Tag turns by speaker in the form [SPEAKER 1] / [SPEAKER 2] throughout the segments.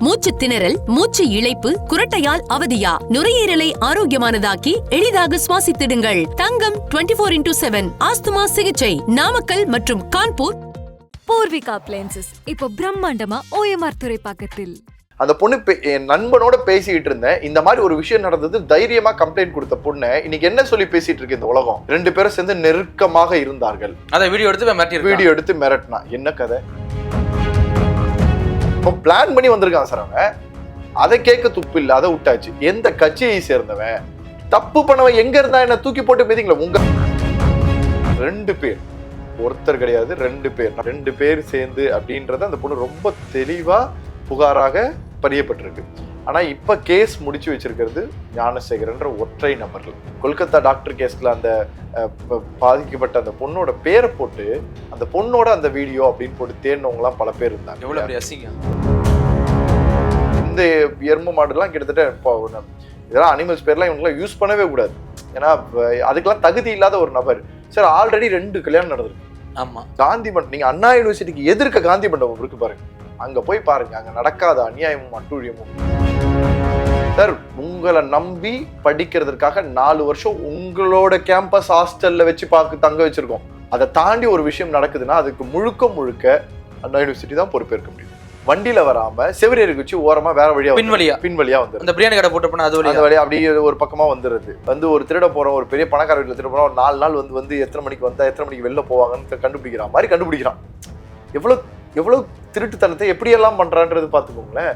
[SPEAKER 1] மூச்சு திணறல் மூச்சு இழைப்பு குரட்டையால் அவதியா? நுரையீரலை ஆரோக்கியமானதாக்கி எளிதாக சுவாசித்திடுங்கள். தங்கம் 24 ஃபோர் இன்டூ செவன் ஆஸ்துமா சிகிச்சை. நாமக்கல் மற்றும் கான்பூர்.
[SPEAKER 2] பூர்விகா அப்ளையன்சஸ் இப்போ பிரம்மாண்டமா ஓஎம்ஆர் துறைப்பாக்கத்தில்.
[SPEAKER 3] அந்த பொண்ணு பே- என் நண்பனோட பேசிக்கிட்டு இருந்தேன். இந்த மாதிரி ஒரு விஷயம் நடந்தது தைரியமா கம்ப்ளைண்ட் கொடுத்த பொண்ணு இன்னைக்கு என்ன சொல்லி பேசிட்டு இருக்கு இந்த உலகம்? ரெண்டு பேரும் சேர்ந்து நெருக்கமாக இருந்தார்கள்.
[SPEAKER 4] அதை வீடியோ எடுத்து
[SPEAKER 3] வீடியோ எடுத்து மிரட்டினா. என்ன கதை? இப்போ பிளான் பண்ணி வந்திருக்கான் சார் அவன். அதை கேட்க துப்பு இல்லை அதை விட்டாச்சு. எந்த கட்சியை சேர்ந்தவன்? தப்பு பண்ணவன் எங்க இருந்தா என்ன தூக்கி போட்டு போய்த்தீங்களா உங்க ரெண்டு பேர். ஒருத்தர் கிடையாது ரெண்டு பேர். ரெண்டு பேர் சேர்ந்து அப்படின்றத அந்த பொண்ணு ரொம்ப தெளிவா புகாராக பதியப்பட்டிருக்கு. ஆனா இப்ப கேஸ் முடிச்சு வச்சிருக்கிறது ஞானசேகரன்ற ஒற்றை நபர்கள். கொல்கத்தா டாக்டர் கேஸ்ல அந்த ப- பாதிக்கப்பட்ட அந்த பொண்ணோட பேரை போட்டு அந்த பொண்ணோட அந்த வீடியோ அப்படின்னு போட்டு தேடினவங்களாம் பல பேர் இருந்தாங்க.
[SPEAKER 4] எவ்வளவு அசிங்க
[SPEAKER 3] இந்த எருமை மாடுலாம் கிட்டத்தட்ட இப்போ இதெல்லாம் அனிமல்ஸ் பேர்லாம் இவங்களாம் யூஸ் பண்ணவே கூடாது. ஏன்னா அதுக்கெல்லாம் தகுதி இல்லாத ஒரு நபர். சார் ஆல்ரெடி ரெண்டு கல்யாணம் நடந்திருக்கு.
[SPEAKER 4] ஆமா.
[SPEAKER 3] காந்தி மண்டபம் நீங்க அண்ணா யூனிவர்சிட்டிக்கு எதிர்க்க காந்தி மண்டபம் இருக்கு பாருங்க. அங்க போய் பாருங்க அங்க நடக்காத அநியாயமும் அட்டூழியமும். சார் உங்களை நம்பி படிக்கிறதுக்காக நாலு வருஷம் உங்களோட கேம்பஸ் ஹாஸ்டல்ல வச்சு பார்க்க தங்க வச்சிருக்கோம். அதை தாண்டி ஒரு விஷயம் நடக்குதுன்னா அதுக்கு முழுக்க முழுக்க அண்ணா யூனிவர்சிட்டி தான் பொறுப்பேற்க முடியும். வண்டியில வராம செவிலியருக்கு வச்சு ஓரமா வேற வழியா
[SPEAKER 4] பின்வழியா.
[SPEAKER 3] பின் வழியா வந்து
[SPEAKER 4] அந்த பிரியாணி கடை போட்டு போனா அது
[SPEAKER 3] அந்த
[SPEAKER 4] வழியா
[SPEAKER 3] வழியா அப்படியே ஒரு பக்கமா வந்துருது. வந்து ஒரு திருட போறோம் ஒரு பெரிய பணக்கார வீட்டுல திருட போறோம் ஒரு நாலு நாள் வந்து வந்து எத்தனை மணிக்கு வந்தா எத்தனை மணிக்கு வெளில போவாங்கன்னு கண்டுபிடிக்கிறான் மாதிரி கண்டுபிடிக்கிறான். எவ்வளவு எவ்வளவு திருட்டுத்தனத்தை எப்படியெல்லாம் பண்றான்றது பாத்துக்கோங்களேன்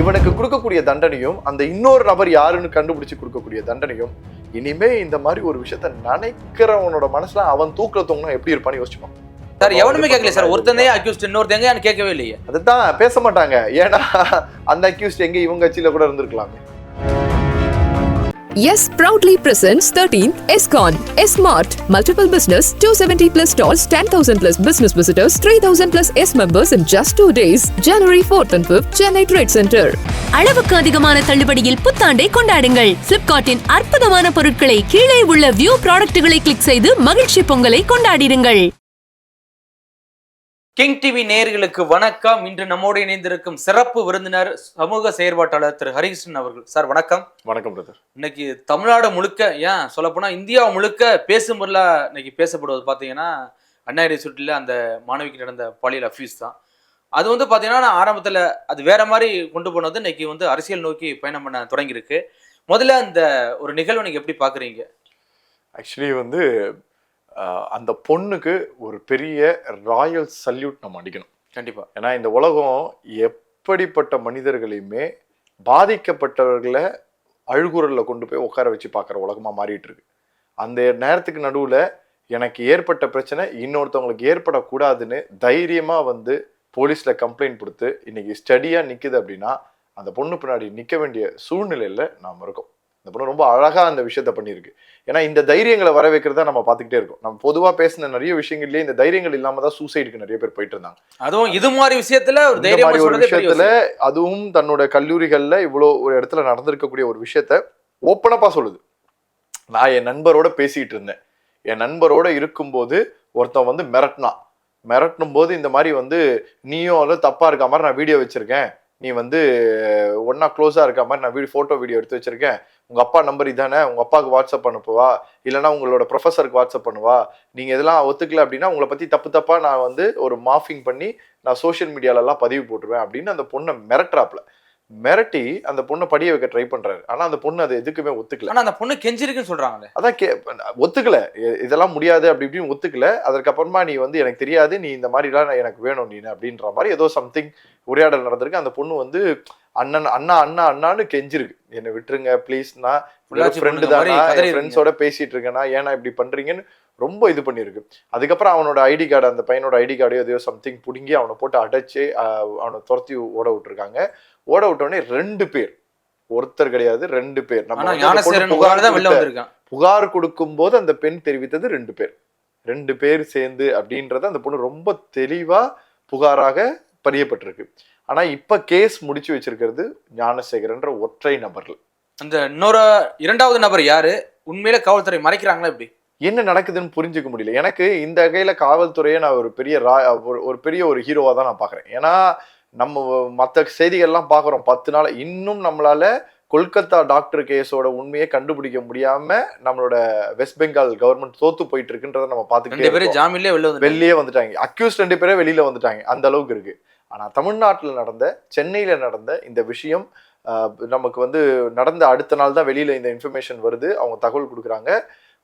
[SPEAKER 3] இவனுக்கு கொடுக்கக்கூடிய தண்டனையும் அந்த இன்னொரு நபர் யாருன்னு கண்டுபிடிச்சு கொடுக்கக்கூடிய தண்டனையும் இனிமே இந்த மாதிரி ஒரு விஷயத்த நினைக்கிறவனோட மனசுல அவன் தூக்குல தூங்கினா எப்படி இருப்பான்னு யோசிச்சுப்பான்
[SPEAKER 4] சார் எவனுமே கேட்கல சார். ஒருத்தந்தே அக்யூஸ்ட் இன்னொருத்தங்க கேட்கவே இல்லையே.
[SPEAKER 3] அதுதான் பேச மாட்டாங்க. ஏன்னா அந்த அக்யூஸ்ட் எங்க இவங்க கட்சியில கூட இருந்திருக்கலாமே.
[SPEAKER 5] Yes proudly presents 13th SCON, S-Mart, multiple business, 270 plus stalls, 10,000 plus business visitors, 3,000 plus S members in just two days. January 4th and 5th, Chennai Trade Center.
[SPEAKER 1] அளவுக்கு அதிகமான தள்ளுபடியில் புத்தாண்டை கொண்டாடுங்கள். பிளிப்கார்ட்டின் அற்புதமான பொருட்களை கீழே உள்ள வியூ ப்ராடக்ட்டுகளை கிளிக் செய்து மகிழ்ச்சி பொங்கலை கொண்டாடிடுங்கள்.
[SPEAKER 4] கிங் டிவி நேயர்களுக்கு வணக்கம். இன்று நம்மோடு இணைந்திருக்கும் சிறப்பு விருந்தினர் சமூக செயற்பாட்டாளர் திரு ஹரிகிருஷ்ணன் அவர்கள். சார் வணக்கம்.
[SPEAKER 3] வணக்கம் பிரதர்
[SPEAKER 4] இன்னைக்கு தமிழ்நாடு முழுக்க ஏன் சொல்லப்போனா இந்தியா முழுக்க பேசும் பொருளா இன்னைக்கு பேசப்படுவது பார்த்தீங்கன்னா அண்ணா யூனிவர்சிட்டியில் அந்த மாணவிக்கு நடந்த பாலியல் அஃபீஸ் தான். அது வந்து பார்த்தீங்கன்னா நான் ஆரம்பத்தில் அது வேற மாதிரி கொண்டு போனது இன்னைக்கு வந்து அரசியல் நோக்கி பயணம் பண்ண தொடங்கியிருக்கு. முதல்ல அந்த ஒரு நிகழ்வை நீங்க எப்படி பார்க்குறீங்க
[SPEAKER 3] ஆக்சுவலி வந்து அந்த பொண்ணுக்கு ஒரு பெரிய ராயல் சல்யூட் நம்ம அடிக்கணும்.
[SPEAKER 4] கண்டிப்பா.
[SPEAKER 3] ஏன்னா இந்த உலகம் எப்படிப்பட்ட மனிதர்களையுமே பாதிக்கப்பட்டவர்களை அழுகுறல்ல கொண்டு போய் உட்கார வச்சு பார்க்குற உலகமா மாறிட்டு இருக்கு அந்த நேரத்துக்கு நடுவுல எனக்கு ஏற்பட்ட பிரச்சனை இன்னொருத்தவங்களுக்கு ஏற்படக்கூடாதுன்னு தைரியமா வந்து போலீஸ்ல கம்ப்ளைண்ட் கொடுத்து இன்னைக்கு ஸ்டடியா நிக்குது அப்படின்னா அந்த பொண்ணு பின்னாடி நிக்க வேண்டிய சூழ்நிலையில நாம இருக்கோம். இந்த பொண்ணு ரொம்ப அழகா அந்த விஷயத்த பண்ணியிருக்கு. ஏன்னா இந்த தைரியங்களை வர வைக்கிறத நம்ம பார்த்துக்கிட்டே இருக்கோம். நம்ம பொதுவா பேசின நிறைய விஷயங்கள்லயே இந்த தைரியங்கள் இல்லாம தான் சூசைடுக்கு நிறைய பேர் போயிட்டு இருந்தாங்க.
[SPEAKER 4] அதுவும் இது மாதிரி விஷயத்துல ஒரு
[SPEAKER 3] மாதிரி ஒரு விஷயத்துல. அதுவும் தன்னோட கல்லூரிகள்ல இவ்வளோ ஒரு இடத்துல நடந்திருக்கக்கூடிய ஒரு விஷயத்த ஓப்பனப்பா சொல்லுது. நான் என் நண்பரோட பேசிட்டு இருந்தேன். என் நண்பரோட இருக்கும்போது ஒருத்தன் வந்து மிரட்டினான் மிரட்டும் போது இந்த மாதிரி வந்து நீயும் வந்து தப்பா இருக்க மாதிரி நான் வீடியோ வச்சிருக்கேன். நீ வந்து ஒன்னா க்ளோஸா இருக்க மாதிரி நான் வீடியோ ஃபோட்டோ வீடியோ எடுத்து வச்சிருக்கேன். உங்க அப்பா நம்பர் இதானே? உங்க அப்பாவுக்கு வாட்ஸ்அப் அனுப்புவா? இல்லைன்னா உங்களோட ப்ரொஃபஸருக்கு வாட்ஸ்அப் பண்ணுவா? நீங்க இதெல்லாம் ஒத்துக்கல அப்படின்னா உங்களை பத்தி தப்பு தப்பா நான் வந்து ஒரு மாஃபிங் பண்ணி நான் சோஷியல் மீடியாலலாம் பதிவு போட்டுருவேன் அப்படின்னு அந்த பொண்ணை மிரட்டுறாப்ல மிரட்டி அந்த பொண்ணை படிய வைக்க ட்ரை பண்றாரு. ஆனா அந்த பொண்ணு அதை எதுக்குமே ஒத்துக்கல.
[SPEAKER 4] ஆனா அந்த பொண்ணு கெஞ்சிருக்குன்னு சொல்றாங்களே.
[SPEAKER 3] அதான் கே ஒத்துக்கல. இதெல்லாம் முடியாது அப்படி இப்படின்னு ஒத்துக்கல. அதற்கப்புறமா நீ வந்து எனக்கு தெரியாது நீ இந்த மாதிரிலாம் எனக்கு வேணும் நீ அப்படின்ற மாதிரி ஏதோ சம்திங் உரையாடல் நடந்திருக்கு. அந்த பொண்ணு வந்து அண்ணன் அண்ணா அண்ணா அண்ணான்னு கெஞ்சிருக்கு. என்னை விட்டுருங்க ப்ளீஸ்னா ஃப்ரெண்டு தானா. ஃப்ரெண்ட்ஸோட பேசிட்டு இருக்கேனா. ஏன்னா இப்படி பண்றீங்கன்னு ரொம்ப இது பண்ணியிருக்கு. அதுக்கப்புறம் அவனோட ஐடி கார்டு அந்த பையனோட ஐடி கார்டையோ எதையோ சம்திங் பிடுங்கி அவனை போட்டு அடைச்சு அவனை துரத்தி ஓட விட்டுருக்காங்க. ஓட விட்டோடனே ரெண்டு பேர் ஒருத்தர் கிடையாது ரெண்டு பேர். நம்ம புகார் புகார் கொடுக்கும்போது அந்த பெண் தெரிவித்தது ரெண்டு பேர். ரெண்டு பேர் சேர்ந்து அப்படின்றத அந்த பொண்ணு ரொம்ப தெளிவா புகாராக பதியப்பட்டிருக்கு. ஆனா இப்ப கேஸ் முடிச்சு வச்சிருக்கிறது ஞானசேகரன்ற ஒற்றை நபர்கள்.
[SPEAKER 4] அந்த இன்னொரு இரண்டாவது நபர் யாரு? உண்மையில காவல்துறை மறைக்கிறாங்களா இப்படி
[SPEAKER 3] என்ன நடக்குதுன்னு புரிஞ்சுக்க முடியல. எனக்கு இந்த வகையில காவல்துறையை நான் ஒரு பெரிய ரா ஒரு பெரிய ஒரு ஹீரோவா தான் நான் பாக்குறேன் ஏன்னா நம்ம மற்ற செய்திகள்லாம் பார்க்குறோம். பத்து நாள் இன்னும் நம்மளால கொல்கத்தா டாக்டர் கேஸோட உண்மையை கண்டுபிடிக்க முடியாம நம்மளோட வெஸ்ட் பெங்கால் கவர்மெண்ட் தோத்து போயிட்டு இருக்குன்றத நம்ம
[SPEAKER 4] ரெண்டு
[SPEAKER 3] பார்த்துக்கிட்டே இருக்கோம்.
[SPEAKER 4] ஜாமீன்லயே வந்து
[SPEAKER 3] வெளியே வந்துட்டாங்க. அக்யூஸ் ரெண்டு பேரே வெளியில வந்துட்டாங்க. அந்த அளவுக்கு இருக்கு. ஆனால் தமிழ்நாட்டில் நடந்த சென்னையில் நடந்த இந்த விஷயம் நமக்கு வந்து நடந்த அடுத்த நாள் தான் வெளியில் இந்த இன்ஃபர்மேஷன் வருது. அவங்க தகவல் கொடுக்குறாங்க.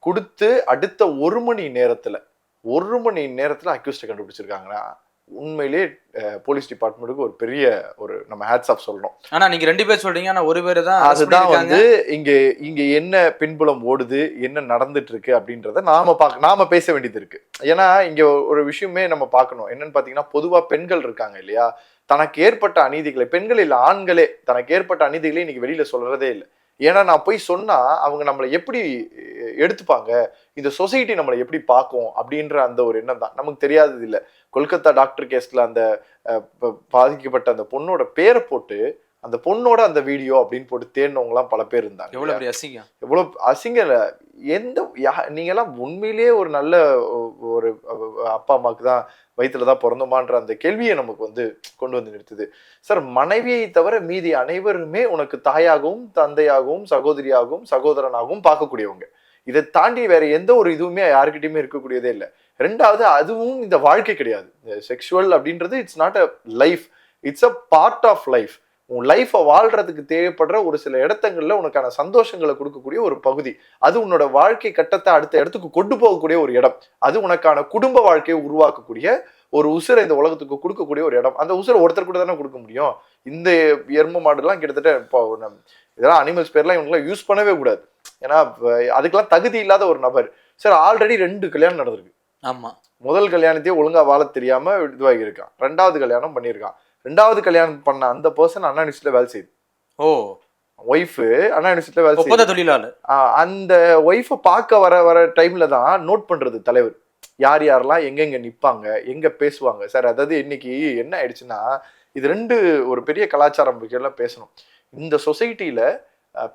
[SPEAKER 3] கொடுத்து அடுத்த ஒரு மணி நேரத்தில் ஒரு மணி நேரத்தில் அக்யூஸ்டை கண்டுபிடிச்சிருக்காங்கன்னா உண்மையிலே போலீஸ் டிபார்ட்மெண்ட்டுக்கு ஒரு பெரிய ஒரு நம்ம ஹேட்ஸ் ஆஃப் சொல்லணும்.
[SPEAKER 4] ஆனா நீங்க ரெண்டு பேர் சொல்றீங்க. ஆனா ஒரு பேர் தான்
[SPEAKER 3] அதுதான். வந்து இங்க இங்க என்ன பின்புலம் ஓடுது என்ன நடந்துட்டு இருக்கு அப்படின்றத நாம பார்க்க நாம பேச வேண்டியது இருக்கு. ஏன்னா இங்க ஒரு விஷயமே நம்ம பார்க்கணும். என்னன்னு பாத்தீங்கன்னா பொதுவா பெண்கள் இருக்காங்க இல்லையா? தனக்கு ஏற்பட்ட அநீதிகளை பெண்கள் இல்ல ஆண்களே தனக்கு ஏற்பட்ட அநீதிகளை இன்னைக்கு வெளியில சொல்றதே இல்லை. ஏன்னா நான் போய் சொன்னா அவங்க நம்மளை எப்படி எடுத்துப்பாங்க? இந்த சொசைட்டி நம்மளை எப்படி பார்க்கும்? அப்படின்ற அந்த ஒரு எண்ணம் தான். நமக்கு தெரியாதது இல்ல. கொல்கத்தா டாக்டர் கேஸ்ல அந்த பாதிக்கப்பட்ட அந்த பொண்ணோட பேரை போட்டு அந்த பொண்ணோட அந்த வீடியோ அப்படின்னு போட்டு தேடினவங்க எல்லாம் பல பேர் இருந்தாங்க
[SPEAKER 4] எவ்வளவு பெரிய அசிங்கம்?
[SPEAKER 3] எவ்வளவு அசிங்க இல்ல. எந்த யா- நீங்க எல்லாம் உண்மையிலேயே ஒரு நல்ல ஒரு அப்பா அம்மாக்கு தான் வயித்துல தான் பிறந்தோமான்ற அந்த கேள்வியை நமக்கு வந்து கொண்டு வந்து நிறுத்துது. சார் மனைவியை தவிர மீதி அனைவருமே உனக்கு தாயாகவும் தந்தையாகவும் சகோதரியாகவும் சகோதரனாகவும் பார்க்கக்கூடியவங்க. இதை தாண்டி வேற எந்த ஒரு இதுவுமே யாருக்கிட்டையுமே இருக்கக்கூடியதே இல்லை. ரெண்டாவது அதுவும் இந்த வாழ்க்கை கிடையாது. செக்ஷுவல் அப்படின்றது it's not a life it's a part of life உன் லைஃப்பை வாழ்றதுக்கு தேவைப்படுற ஒரு சில இடத்தங்கள்ல உனக்கான சந்தோஷங்களை கொடுக்கக்கூடிய ஒரு பகுதி. அது உன்னோட வாழ்க்கை கட்டத்தை அடுத்த இடத்துக்கு கொண்டு போகக்கூடிய ஒரு இடம். அது உனக்கான குடும்ப வாழ்க்கையை உருவாக்கக்கூடிய ஒரு உசுரை இந்த உலகத்துக்கு கொடுக்கக்கூடிய ஒரு இடம். அந்த உசுரை ஒருத்தர் கூட தானே கொடுக்க முடியும். இந்த எரும மாடுலாம் கிட்டத்தட்ட இப்போ நம்ம- இதெல்லாம் அனிமல்ஸ் பேர்லாம் இவங்கெல்லாம் யூஸ் பண்ணவே கூடாது. ஏன்னா அதுக்கெல்லாம் தகுதி இல்லாத ஒரு நபர். சார் ஆல்ரெடி ரெண்டு கல்யாணம் நடந்திருக்கு.
[SPEAKER 4] ஆமா.
[SPEAKER 3] முதல் கல்யாணத்தையே ஒழுங்கா வாழ தெரியாம இதுவாகி இருக்கான் ரெண்டாவது கல்யாணம் பண்ணியிருக்கான். ரெண்டாவது கல்யாணம் பண்ண அந்த பர்சன் அண்ணா யூனிவர்சிட்டியில வேலை செய்யுது
[SPEAKER 4] ஓ.
[SPEAKER 3] ஒய்ஃப் அண்ணா யூனிவர்சிட்டியில வேலை
[SPEAKER 4] ஒப்பந்த
[SPEAKER 3] செய்யுது
[SPEAKER 4] தொழிலாளர்.
[SPEAKER 3] அந்த ஒய்ஃபை பார்க்க வர வர டைம்ல தான் நோட் பண்றது தலைவர். யார் யாரெல்லாம் எங்கெங்க நிப்பாங்க எங்க பேசுவாங்க. சார் அதாவது இன்னைக்கு என்ன ஆயிடுச்சுன்னா இது ரெண்டு ஒரு பெரிய கலாச்சாரம் எல்லாம் பேசணும். இந்த சொசைட்டில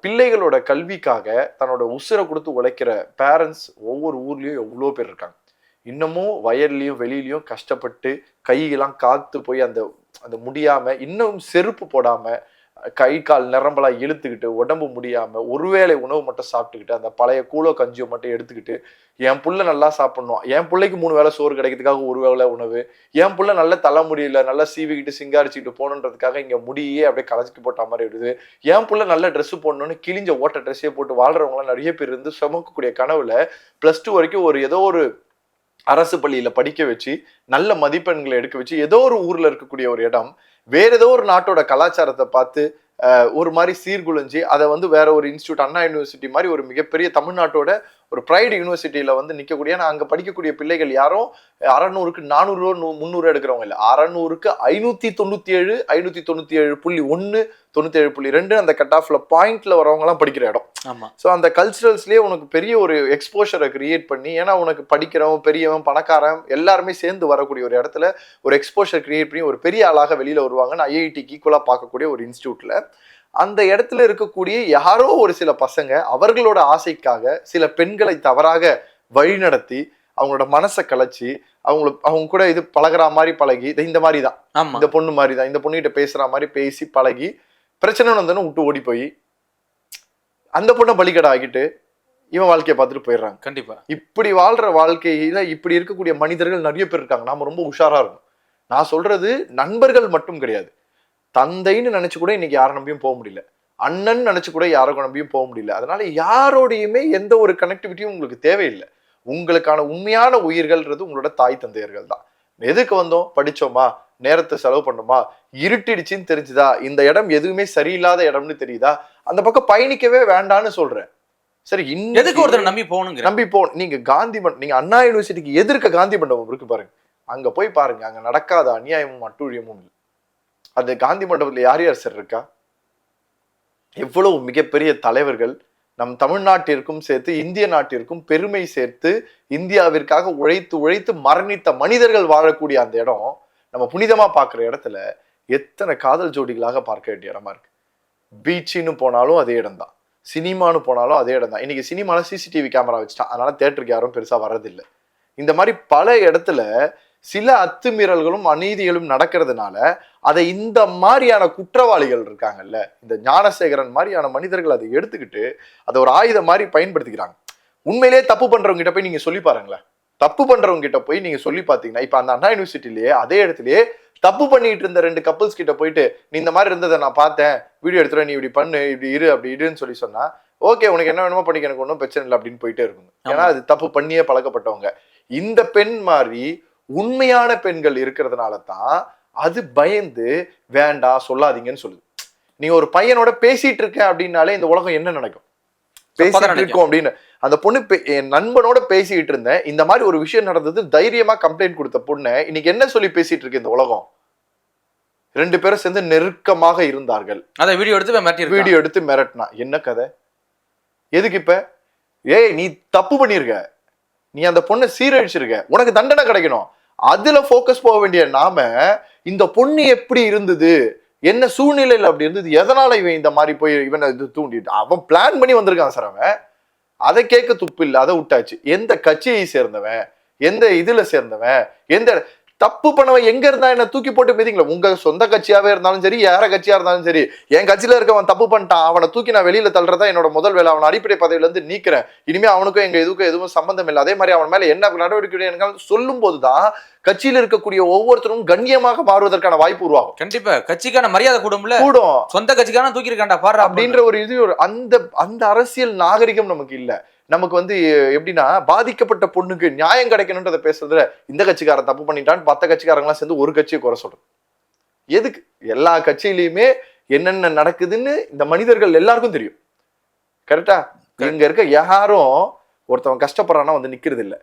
[SPEAKER 3] பிள்ளைகளோட கல்விக்காக தன்னோட உசுரை கொடுத்து உழைக்கிற பேரண்ட்ஸ் ஒவ்வொரு ஊர்லயும் எவ்வளோ பேர் இருக்காங்க. இன்னமும் வயல்லையும் வெளியிலயும் கஷ்டப்பட்டு கையெல்லாம் காத்து போய் அந்த அந்த முடியாம இன்னும் செருப்பு போடாம கை கால் நிரம்பலாக இழுத்துக்கிட்டு உடம்பு முடியாமல் ஒருவேளை உணவு மட்டும் சாப்பிட்டுக்கிட்டு அந்த பழைய கூழோ கஞ்சியோ மட்டும் எடுத்துக்கிட்டு என் புள்ள நல்லா சாப்பிடணும். என் பிள்ளைக்கு மூணு வேளை சோறு கிடைக்கிறதுக்காக ஒரு வேளை உணவு. என் புள்ள நல்ல தலைமுடியில் நல்லா சீவிக்கிட்டு சிங்காரிச்சுக்கிட்டு போகணுன்றதுக்காக இங்கே முடியே அப்படியே கலைச்சிட்டு போட்ட மாதிரி விடுது என் புள்ள நல்ல ட்ரெஸ் போடணும்னு கிழிஞ்ச ஓட்ட ட்ரெஸ்ஸே போட்டு வாழ்கிறவங்களாம் நிறைய பேர் இருந்து சுமக்கக்கூடிய கனவுல ப்ளஸ் டூ வரைக்கும் ஒரு ஏதோ ஒரு அரசு பள்ளியில் படிக்க வச்சு நல்ல மதிப்பெண்களை எடுக்க வச்சு ஏதோ ஒரு ஊரில் இருக்கக்கூடிய ஒரு இடம் வேற ஏதோ ஒரு நாட்டோட கலாச்சாரத்தை பார்த்து ஒரு மாதிரி சீர்குலைஞ்சி அதை வந்து வேற ஒரு இன்ஸ்டியூட் அண்ணா யூனிவர்சிட்டி மாதிரி ஒரு மிகப்பெரிய தமிழ்நாட்டோட ஒரு ப்ரைடு யூனிவர்சிட்டியில வந்து நிற்கக்கூடிய நான் அங்க படிக்கக்கூடிய பிள்ளைகள் யாரும் அறநூறுக்கு நானூறு முந்நூறு எடுக்கிறவங்க இல்லை. அறநூறுக்கு ஐநூத்தி தொண்ணூத்தி ஏழு ஐநூத்தி தொண்ணூத்தி ஏழு புள்ளி ஒன்னு தொண்ணூத்தி ஏழு புள்ளி ரெண்டு அந்த கட் ஆஃப்ல பாயிண்ட்ல வரவங்க எல்லாம் படிக்கிற இடம்.
[SPEAKER 4] ஆமா.
[SPEAKER 3] ஸோ அந்த கல்ச்சுரல்ஸ்லேயே உனக்கு பெரிய ஒரு எக்ஸ்போஷரை கிரியேட் பண்ணி ஏன்னா உனக்கு படிக்கிறவன் பெரியவன் பணக்காரன் எல்லாருமே சேர்ந்து வரக்கூடிய ஒரு இடத்துல ஒரு எக்ஸ்போஷர் கிரியேட் பண்ணி ஒரு பெரிய ஆளாக வெளியில வருவாங்கன்னு ஐஐடிக்கு ஈக்குவலாக பார்க்கக்கூடிய ஒரு இன்ஸ்டியூட்ல அந்த இடத்துல இருக்கக்கூடிய யாரோ ஒரு சில பசங்க அவர்களோட ஆசைக்காக சில பெண்களை தவறாக வழிநடத்தி அவங்களோட மனசை கலைச்சி அவங்கள அவங்க கூட இது பழகுற மாதிரி பழகி இந்த மாதிரி தான். இந்த பொண்ணு மாதிரி தான். இந்த பொண்ணுகிட்ட பேசுற மாதிரி பேசி பழகி பிரச்சனை வந்தோன்னு விட்டு ஓடி போய் அந்த பொண்ணை பலிக்கடை ஆகிட்டு இவன் வாழ்க்கையை பார்த்துட்டு போயிடுறாங்க.
[SPEAKER 4] கண்டிப்பா.
[SPEAKER 3] இப்படி வாழ்ற வாழ்க்கையில இப்படி இருக்கக்கூடிய மனிதர்கள் நிறைய பேர் இருக்காங்க. நாம ரொம்ப உஷாரா இருக்கணும். நான் சொல்றது நண்பர்கள் மட்டும் கிடையாது. தந்தைன்னு நினைச்சு கூட இன்னைக்கு யாரை நம்பியும் போக முடியல. அண்ணன் நினைச்சு கூட யாரை நம்பியும் போக முடியல. அதனால யாரோடையுமே எந்த ஒரு கனெக்டிவிட்டியும் உங்களுக்கு தேவையில்லை. உங்களுக்கான உண்மையான உயிர்கள்ன்றது உங்களோட தாய் தந்தையர்கள் தான். எதுக்கு வந்தோம்? படிச்சோமா? நேரத்தை செலவு பண்ணோமா? இருட்டிடுச்சுன்னு தெரிஞ்சுதா? இந்த இடம் எதுவுமே சரியில்லாத இடம்னு தெரியுதா? அந்த பக்கம் பயணிக்கவே வேண்டான்னு சொல்றேன். சரி இன்னைக்கு-
[SPEAKER 4] எதுக்கு ஒருத்தர் நம்பி போகணுங்கிற?
[SPEAKER 3] நம்பி போ நீங்க காந்தி நீங்க அண்ணா யூனிவர்சிட்டிக்கு எதிர்க்க காந்தி மண்டபம் இருக்கு பாருங்க. அங்க போய் பாருங்க. அங்க நடக்காத அநியாயமும் அட்டூழியமும் இல்லை. அந்த காந்தி மண்டபத்தில் யார் யார் சார் இருக்கா? எவ்வளவு மிகப்பெரிய தலைவர்கள் நம் தமிழ்நாட்டிற்கும் சேர்த்து இந்திய நாட்டிற்கும் பெருமை சேர்த்து இந்தியாவிற்காக உழைத்து உழைத்து மரணித்த மனிதர்கள் வாழக்கூடிய அந்த இடம் நம்ம புனிதமா பார்க்குற இடத்துல எத்தனை காதல் ஜோடிகளாக பார்க்க வேண்டிய இடமா இருக்கு. பீச்சுன்னு போனாலும் அதே இடம் தான் சினிமான்னு போனாலும் அதே இடம் தான் இன்னைக்கு சினிமாவில் சிசிடிவி கேமரா வச்சுட்டான். அதனால தேட்டருக்கு யாரும் பெருசாக வர்றதில்லை. இந்த மாதிரி பல இடத்துல சில அத்துமீறல்களும் அநீதிகளும் நடக்கிறதுனால அதை இந்த மாதிரியான குற்றவாளிகள் இருக்காங்கல்ல இந்த ஞானசேகரன் மாதிரியான மனிதர்கள் அதை எடுத்துக்கிட்டு அதை ஒரு ஆயுதம் மாதிரி பயன்படுத்திக்கிறாங்க. உண்மையிலேயே தப்பு பண்றவங்க கிட்ட போய் நீங்க சொல்லி பாருங்களேன். தப்பு பண்றவங்க கிட்ட போய் நீங்க சொல்லி பாத்தீங்கன்னா இப்ப அந்த அண்ணா யூனிவர்சிட்டிலேயே அதே இடத்துலயே தப்பு பண்ணிட்டு இருந்த ரெண்டு கப்பல்ஸ் கிட்ட போயிட்டு நீ இந்த மாதிரி இருந்ததை நான் பார்த்தேன். வீடியோ எடுத்துற நீ இப்படி பண்ணு. இப்படி இரு. அப்படி இருன்னு சொல்லி சொன்னா ஓகே உனக்கு என்ன வேணுமோ பண்ணிக்க. எனக்கு ஒன்றும் பிரச்சனை இல்லை. அப்படின்னு போயிட்டே இருக்கும் ஏன்னா அது தப்பு பண்ணியே பழக்கப்பட்டவங்க. இந்த பெண் மாதிரி உண்மையான பெண்கள் இருக்கிறதுனால தான் அது பயந்து வேண்டாம் சொல்லாதீங்கன்னு சொல்லுது. நீ ஒரு பையனோட பேசிட்டு இருக்க அப்படின்னாலே இந்த உலகம் என்ன நினைக்கும்? பேசிட்டு. இருக்கோம் அப்படின்னு. அந்த பொண்ணு என் நண்பனோட பேசிட்டு இருந்தேன். இந்த மாதிரி ஒரு விஷயம் நடந்தது தைரியமா கம்ப்ளைண்ட் கொடுத்த பொண்ணு இன்னைக்கு என்ன சொல்லி பேசிட்டு இருக்கு இந்த உலகம்? ரெண்டு பேரும் சேர்ந்து நெருக்கமாக இருந்தார்கள்.
[SPEAKER 4] அதை வீடியோ எடுத்து மாட்டி
[SPEAKER 3] வீடியோ எடுத்து மிரட்டினா என்ன கதை? எதுக்கு இப்ப? ஏய் நீ தப்பு பண்ணிருக்க. நீ அந்த பொண்ணை சீரழிச்சிருக்க. உனக்கு தண்டனை கிடைக்கணும். அதுல ஃபோக்கஸ் போக வேண்டிய நாம இந்த பொண்ணு எப்படி இருந்தது? என்ன சூழ்நிலையில் அப்படி இருந்தது? எதனால இவன் இந்த மாதிரி போய் இவனை இது தூண்டிட்டு? அவன் பிளான் பண்ணி வந்திருக்கான் சார் அவன். அதை கேட்க துப்பு இல்லை அதை விட்டாச்சு. எந்த கட்சியை சேர்ந்தவன்? எந்த இதுல சேர்ந்தவன்? எந்த தப்பு பண்ணவன் எங்க இருந்தா என்ன தூக்கி போட்டு மிதிங்களா? உங்க சொந்த கட்சியாவே இருந்தாலும் சரி யார கட்சியா இருந்தாலும் சரி என் கட்சியில இருக்கவன் தப்பு பண்ணிட்டான் அவனை தூக்கி நான் வெளியில தள்ளுறதா என்னோட முதல் வேலை. அவன் அடிப்படை பதவியில இருந்து நீக்கிறேன். இனிமே அவனுக்கும் எங்க இதுக்கும் எதுவும் சம்பந்தம் இல்லை. அதே மாதிரி அவன் மேல என்ன நடவடிக்கை எனக்கு சொல்லும் போதுதான் கட்சியில இருக்கக்கூடிய ஒவ்வொருத்தரும் கண்ணியமாக மாறுவதற்கான வாய்ப்பு உருவாகும்.
[SPEAKER 4] கண்டிப்பா. கட்சிக்கான மரியாதை கூடும்ல
[SPEAKER 3] கூடும்.
[SPEAKER 4] சொந்த கட்சிக்கான தூக்கி இருக்காண்டா பாரு
[SPEAKER 3] அப்படின்ற ஒரு இது ஒரு அந்த அந்த அரசியல் நாகரிகம் நமக்கு இல்ல. நமக்கு வந்து எப்படின்னா பாதிக்கப்பட்ட பொண்ணுக்கு நியாயம் கிடைக்கணுன்றத பேசுறதுல இந்த கட்சிக்காரன் தப்பு பண்ணிட்டான் மத்த கட்சிக்காரங்களாம் சேர்ந்து ஒரு கட்சியை குறை சொல்றது எதுக்கு? எல்லா கட்சியிலயுமே என்னென்ன நடக்குதுன்னு இந்த மனிதர்கள் எல்லாருக்கும் தெரியும். கரெக்டா? இங்க இருக்க யாரும் ஒருத்தவன் கஷ்டப்படுறான்னா வந்து நிக்கிறது இல்ல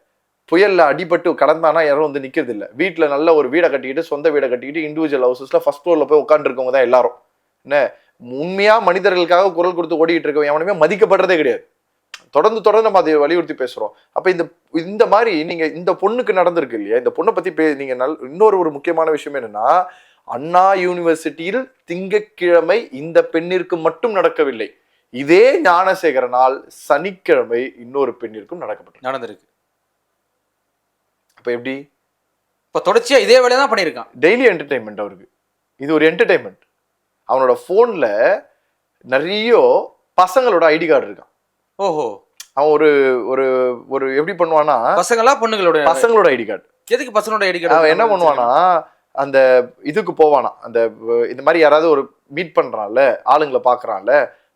[SPEAKER 3] புயல்ல அடிபட்டு கடந்தானா யாரும் வந்து நிக்கிறது இல்ல வீட்டுல நல்ல ஒரு வீடை கட்டிக்கிட்டு சொந்த வீடை கட்டிக்கிட்டு இண்டிவிஜுவல் ஹவுசஸ்ல ஃபர்ஸ்ட் ஃப்ளோர்ல போய் உட்காந்துருக்கவங்க தான் எல்லாரும். என்ன? உண்மையா மனிதர்களுக்காக குரல் கொடுத்து ஓடிட்டு இருக்கவன் எவனுமே மதிக்கப்படுறதே கிடையாது. தொடர்ந்து தொடர்ந்து நம்ம அதை வலியுறுத்தி பேசுறோம். அப்ப இந்த இந்த மாதிரி நீங்க இந்த பொண்ணுக்கு நடந்திருக்கு இல்லையா? இந்த பொண்ணை பத்தி பே நீங்க நல் இன்னொரு ஒரு முக்கியமான விஷயம் என்னன்னா அண்ணா யூனிவர்சிட்டியில் திங்கட்கிழமை இந்த பெண்ணிற்கு மட்டும் நடக்கவில்லை. இதே ஞானசேகரனால் சனிக்கிழமை இன்னொரு பெண்ணிற்கும் நடக்கப்பட்டது.
[SPEAKER 4] நடந்திருக்கு.
[SPEAKER 3] அப்ப எப்படி?
[SPEAKER 4] இப்ப தொடர்ச்சியா இதே வேலையை தான் பண்ணியிருக்கான்.
[SPEAKER 3] டெய்லி என்டர்டைன்மெண்ட் அவருக்கு. இது ஒரு என்டர்டைன்மெண்ட் அவனோட ஃபோன்ல நிறைய பசங்களோட ஐடி கார்டு இருக்கான்.
[SPEAKER 4] ஓஹோ.
[SPEAKER 3] அவன் ஒரு ஒரு ஒரு எப்படி பண்ணுவானா
[SPEAKER 4] பசங்களா பொண்ணுங்களோட
[SPEAKER 3] பசங்களோட ஐடி கார்டு.
[SPEAKER 4] எதுக்கு பசங்களோட ஐடி
[SPEAKER 3] அவன் என்ன பண்ணுவானா அந்த இதுக்கு போவானா அந்த இந்த மாதிரி யாராவது ஒரு மீட் பண்றான்ல ஆளுங்களை பாக்குறான்ல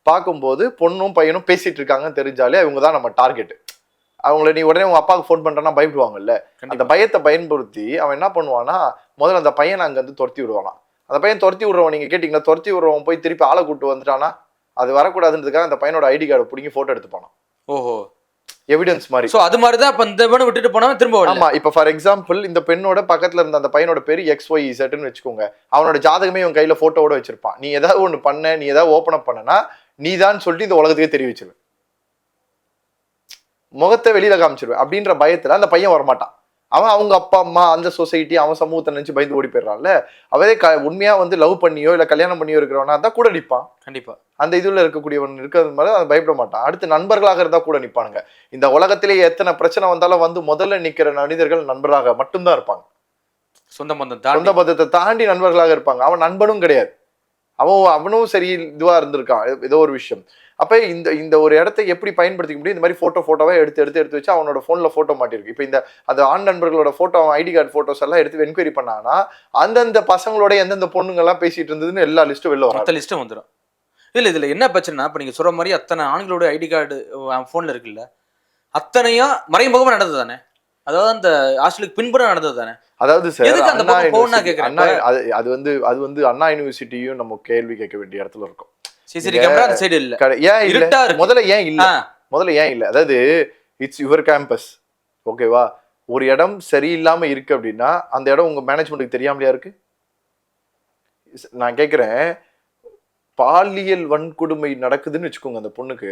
[SPEAKER 3] பார்க்கும்போது பொண்ணும் பையனும் பேசிட்டு இருக்காங்கன்னு தெரிஞ்சாலே இவங்க தான் நம்ம டார்கெட் அவங்கள நீ உடனே உங்க அப்பாவுக்கு ஃபோன் பண்றேன்னா பயப்படுவாங்கல்ல. அந்த பயத்தை பயன்படுத்தி அவன் என்ன பண்ணுவானா முதல்ல அந்த பையனை அங்க இருந்து துரத்தி விடுவானா அந்த பையன் துரத்தி விடுறவன் நீங்க கேட்டீங்களா துரத்தி விடுறவன் போய் திருப்பி ஆளை கூட்டு வந்துட்டானா அது வரக்கூடாதுன்றதுக்காக அந்த பையனோட ஐடி கார்டை பிடிங்கி போட்டோ எடுத்து போனான்.
[SPEAKER 4] ஓஹோ.
[SPEAKER 3] எவிடன்ஸ் மாதிரி.
[SPEAKER 4] சோ அது மாதிரி தான் இப்ப இந்த வேணும் விட்டுட்டு போனவன் திரும்ப
[SPEAKER 3] ஆமா இப்ப ஃபார் எக்ஸாம்பிள் இந்த பெண்ணோட பக்கத்துல இருந்த அந்த பையனோட பேரு எக்ஸ் ஒய் இசட்னு வச்சுக்கோங்க. அவனோட ஜாதகமே இவன் கையில போட்டோவோட வச்சிருப்பான். நீ ஏதாவது ஒண்ணு பண்ண நீ ஏதாவது ஓபன் அப் பண்ணனா நீ தான் சொல்லிட்டு இந்த உலகத்துக்கே தெரிய வச்சிருவேன். முகத்தை வெளியில காமிச்சிருவேன். அப்படின்ற பயத்துல அந்த பையன் வரமாட்டான். அவன் அவங்க அப்பா அம்மா அந்த சொசைட்டி அவன் சமூகத்தை நினைச்சு பயந்து ஓடி போயிடுறான்ல? அவரே க உண்மையா வந்து லவ் பண்ணியோ இல்ல கல்யாணம் பண்ணியோ இருக்கிறவனா தான் கூட நிப்பான்.
[SPEAKER 4] கண்டிப்பா.
[SPEAKER 3] அந்த இதுல இருக்கக்கூடியவன் இருக்கிறது மாதிரி அவன் பயப்பட மாட்டான். அடுத்து நண்பர்களாக இருந்தா கூட நிப்பானுங்க. இந்த உலகத்திலேயே எத்தனை பிரச்சனை வந்தாலும் வந்து முதல்ல நிக்கிற மனிதர்கள் நண்பராக மட்டும்தான் இருப்பாங்க.
[SPEAKER 4] சொந்த பந்தம்
[SPEAKER 3] சொந்த பந்தத்தை தாண்டி நண்பர்களாக இருப்பாங்க. அவன் நண்பனும் கிடையாது. அவன் அவனும் சரி இதுவா இருந்திருக்கான். ஏதோ ஒரு விஷயம். அப்ப இந்த இந்த ஒரு இடத்தை எப்படி பயன்படுத்திக்க முடியும்? இந்த மாதிரி போட்டோ போட்டோவா எடுத்து எடுத்து எடுத்து வச்சு அவனோட போன்ல போட்டோ மாட்டிருக்கு இப்போ இந்த அந்த ஆண் நண்பர்களோட போட்டோ ஐடி கார்டு போட்டோஸ் எல்லாம் எடுத்து என்கொயரி பண்ணாங்கன்னா அந்தந்த பசங்களோட எந்தெந்த பொண்ணுங்க எல்லாம் பேசிட்டு இருந்ததுன்னு எல்லா லிஸ்ட்டும் வெளில வரும்
[SPEAKER 4] லிஸ்ட்டும் வந்துடும் இல்ல இதுல என்ன பிரச்சனைனா இப்ப நீங்க சொல்ற மாதிரி அத்தனை ஆண்களோட ஐடி கார்டு போன்ல இருக்குல்ல அத்தனையும் மறைமுகமா நடந்தது தானே அதாவது அந்த ஹாஸ்டலுக்கு பின்புறம் நடந்தது தானே
[SPEAKER 3] அதாவது சார். அண்ணா அது அது வந்து அது வந்து அண்ணா யூனிவர்சிட்டியும் நம்ம கேள்வி கேட்க வேண்டிய இடத்துல இருக்கும்.
[SPEAKER 4] சிசிடி கேமரா அந்த சைடு இல்ல.
[SPEAKER 3] ஏன் இல்ல?
[SPEAKER 4] இருட்டா.
[SPEAKER 3] முதல்ல ஏன் இல்ல? முதல்ல ஏன் இல்ல? அதாவது இட்ஸ் யுவர் கேம்பஸ் ஓகேவா ஒரு இடம் சரியில்லாம இருக்கு அப்படின்னா அந்த இடம் உங்க மேனேஜ்மெண்ட்டுக்கு தெரியாமலையா இருக்கு? நான் கேக்குறேன். பாலியல் வன்கொடுமை நடக்குதுன்னு வச்சுக்கோங்க அந்த பொண்ணுக்கு.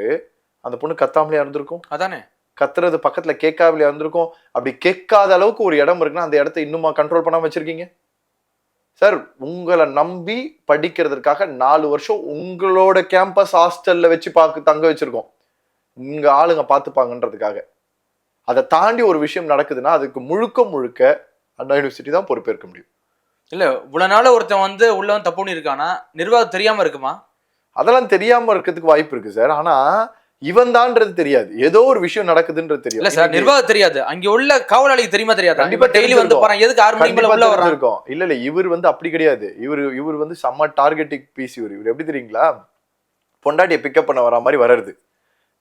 [SPEAKER 3] அந்த பொண்ணு கத்தாமலையா இருந்திருக்கும்.
[SPEAKER 4] அதானே.
[SPEAKER 3] கத்துறது பக்கத்துல கேட்காமலையா இருந்திருக்கும். அப்படி கேட்காத அளவுக்கு ஒரு இடம் இருக்குன்னா அந்த இடத்த இன்னுமா கண்ட்ரோல் பண்ணாம வச்சிருக்கீங்க? சார் உங்களை நம்பி படிக்கிறதுக்காக நாலு வருஷம் உங்களோட கேம்பஸ் ஹாஸ்டல்ல வச்சு பார்க்க தங்க வச்சிருக்கோம். உங்க ஆளுங்க பார்த்துப்பாங்கன்றதுக்காக அதை தாண்டி ஒரு விஷயம் நடக்குதுன்னா அதுக்கு முழுக்க முழுக்க அண்ணா யூனிவர்சிட்டி தான் பொறுப்பேற்க முடியும்.
[SPEAKER 4] இல்ல இவ்வளவு நாள் ஒருத்தன் வந்து உள்ள வந்து தப்பு பண்ணிருக்கானா நிர்வாகம் தெரியாம இருக்குமா?
[SPEAKER 3] அதெல்லாம் தெரியாம இருக்கிறதுக்கு வாய்ப்பு இருக்கு சார். ஆனா இவன் தான்ன்றது தெரியாது. ஏதோ ஒரு விஷயம் நடக்குதுன்றது தெரியும்
[SPEAKER 4] இல்ல சார் நிர்வாகம் தெரியாது. அங்க உள்ள காவலாளிக்கு தெரியுமா தெரியாது?
[SPEAKER 3] கண்டிப்பா
[SPEAKER 4] டெய்லி வந்து. போறான். எதுக்கு ஆறு மணிக்கு உள்ள
[SPEAKER 3] தெரிஞ்சிருக்கும். இல்ல இல்ல இவர் வந்து அப்படி கிடையாது. இவர் இவர் வந்து செம்ம டார்கெட்டிக் பீஸ் இவர். இவர் எப்படி தெரியுங்களா? பொண்டாட்டியை பிக்கப் பண்ண வர மாதிரி வர்றது.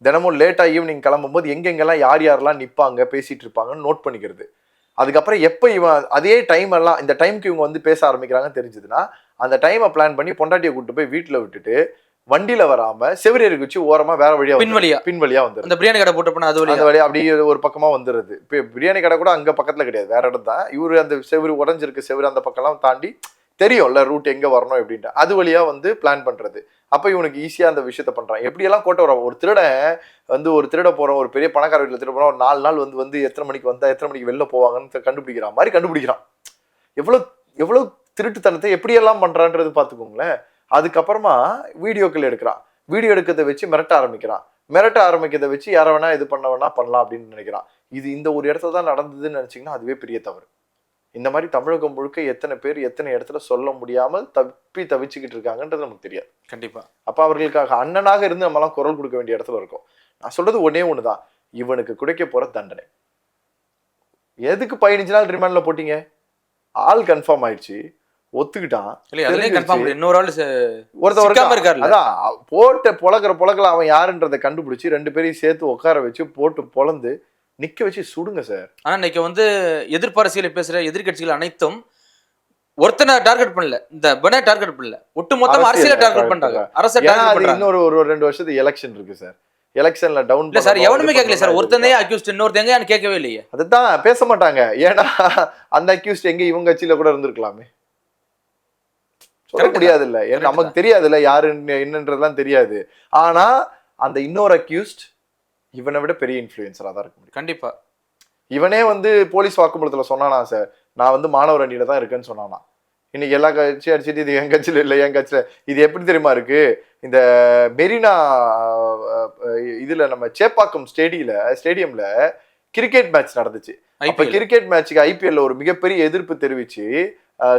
[SPEAKER 3] தினமும் லேட்டா ஈவினிங் கிளம்பும்போது எங்கெங்கெல்லாம் யார் யாரெல்லாம் நிப்பாங்க பேசிட்டு இருப்பாங்கன்னு நோட் பண்ணிக்கிறது. அதுக்கப்புறம் எப்போ இவன் அதே டைம் எல்லாம் இந்த டைம்க்கு இவங்க வந்து பேச ஆரம்பிக்கிறாங்கன்னு தெரிஞ்சதுன்னா அந்த டைமை பிளான் பண்ணி பொண்டாட்டியை கூட்டு போய் வீட்டுல விட்டுட்டு வண்டியில வராம செவிரியருக்கு வச்சு ஓரமா வேற வழியா.
[SPEAKER 4] பின்வழியா.
[SPEAKER 3] பின்வழியா வந்துருது.
[SPEAKER 4] அந்த பிரியாணி கடை போட்டு போனா அது
[SPEAKER 3] அந்த
[SPEAKER 4] வழியா
[SPEAKER 3] அப்படியே ஒரு பக்கமா வந்துடுது இப்போ பிரியாணி கடை கூட அங்க பக்கத்துல கிடையாது வேற இடம் தான். இவரு அந்த செவுரு உடஞ்சிருக்கு செவுரு அந்த பக்கம்லாம் தாண்டி தெரியும்ல ரூட் எங்க வரணும் அப்படின்ட்டு. அது வழியா வந்து பிளான் பண்றது. அப்ப இவனுக்கு ஈஸியா அந்த விஷயத்த பண்றான். எப்படியெல்லாம் கோட்டை வர ஒரு திருடன் வந்து ஒரு திருட போறோம் ஒரு பெரிய பணக்கார வீட்டுல திருட போறோம் ஒரு நாலு நாள் வந்து வந்து எத்தனை மணிக்கு வந்தா எத்தனை மணிக்கு வெளில போவாங்கன்னு கண்டுபிடிக்கிறான் மாதிரி கண்டுபிடிக்கிறான். எவ்வளவு எவ்வளவு திருட்டுத்தனத்தை எப்படியெல்லாம் பண்றான்றது பாத்துக்கோங்களேன் அதுக்கப்புறமா வீடியோக்கள் எடுக்கிறான். வீடியோ எடுக்கிறத வச்சு மிரட்ட ஆரம்பிக்கிறான். மிரட்ட ஆரம்பிக்கிறத வச்சு யார வேணா இது பண்ண வேணா பண்ணலாம் அப்படின்னு நினைக்கிறான். இது இந்த ஒரு இடத்துல தான் நடந்ததுன்னு நினைச்சீங்கன்னா அதுவே பெரிய தவறு. இந்த மாதிரி தமிழகம் முழுக்க எத்தனை பேர் எத்தனை இடத்துல சொல்ல முடியாமல் தப்பி தவிச்சுக்கிட்டு இருக்காங்கன்றது நமக்கு தெரியாது.
[SPEAKER 4] கண்டிப்பா.
[SPEAKER 3] அப்ப அவர்களுக்காக அண்ணனாக இருந்து நம்மலாம் குரல் கொடுக்க வேண்டிய இடத்துல இருக்கோம். நான் சொல்றது ஒண்ணே ஒண்ணுதான். இவனுக்கு கிடைக்க போற தண்டனை. எதுக்கு பதினஞ்சு நாள் ரிமாண்ட்ல போட்டீங்க? ஆள் கன்ஃபார்ம் ஆயிடுச்சு. ஒத்துக்கிட்டான்
[SPEAKER 4] இன்னொரு ஆள். இருக்காருல்ல.
[SPEAKER 3] அதான் போட்ட பொழக்கிற பொழக்கல அவன் யாருன்றதை கண்டுபிடிச்சு ரெண்டு பேரையும் சேர்த்து உட்கார வச்சு போட்டு பொளந்து நிக்க வச்சு சுடுங்க சார்.
[SPEAKER 4] ஆனா இன்னைக்கு வந்து எதிர்ப்பரசியலை பேசுற எதிர்க்கட்சிகள் அனைத்தும் ஒருத்தனை டார்கெட் பண்ணல. இந்த பெனை டார்கெட் பண்ணல. ஒட்டு மொத்தமா
[SPEAKER 3] அரசியலை
[SPEAKER 4] டார்கெட் பண்றாங்க. அரசை
[SPEAKER 3] இன்னொரு ஒரு ஒரு ரெண்டு வருஷத்துக்கு எலெக்ஷன் இருக்கு சார். எலெக்ஷன்ல டவுன்
[SPEAKER 4] இல்ல சார் எவனுமே கேட்கல சார். ஒருத்தனே அக்யூஸ்ட் இன்னொருத்தங்க கேட்கவே இல்லையே.
[SPEAKER 3] அதுதான் பேச மாட்டாங்க. ஏன்னா அந்த அக்யூஸ்ட் எங்க இவங்க கட்சியில கூட இருந்திருக்கலாமே. சொல்ல முடியாது இல்ல நமக்கு தெரியாதுல்ல யாரு என்னன்றதுலாம் தெரியாது. ஆனா அந்த இன்னொரு அக்யூஸ்ட் இவனை விட பெரிய இன்ஃபுளுசரா தான் இருக்க முடியும்.
[SPEAKER 4] கண்டிப்பா.
[SPEAKER 3] இவனே வந்து போலீஸ் வாக்குமூலத்துல சொன்னானா சார் நான் வந்து மாணவர் அணியில தான் இருக்கேன்னு சொன்னானா. இன்னைக்கு எல்லா கட்சி அடிச்சுட்டு இது என் கட்சியில இல்லை என் கட்சியில இது எப்படி தெரியுமா இருக்கு? இந்த மெரினா இதுல நம்ம சேப்பாக்கம் ஸ்டேடியில ஸ்டேடியம்ல கிரிக்கெட் மேட்ச் நடந்துச்சு. அப்ப
[SPEAKER 4] ஐபிஎல்
[SPEAKER 3] கிரிக்கெட் மேட்ச்சுக்கு ஐபிஎல்ல ஒரு மிகப்பெரிய எதிர்ப்பு தெரிவிச்சு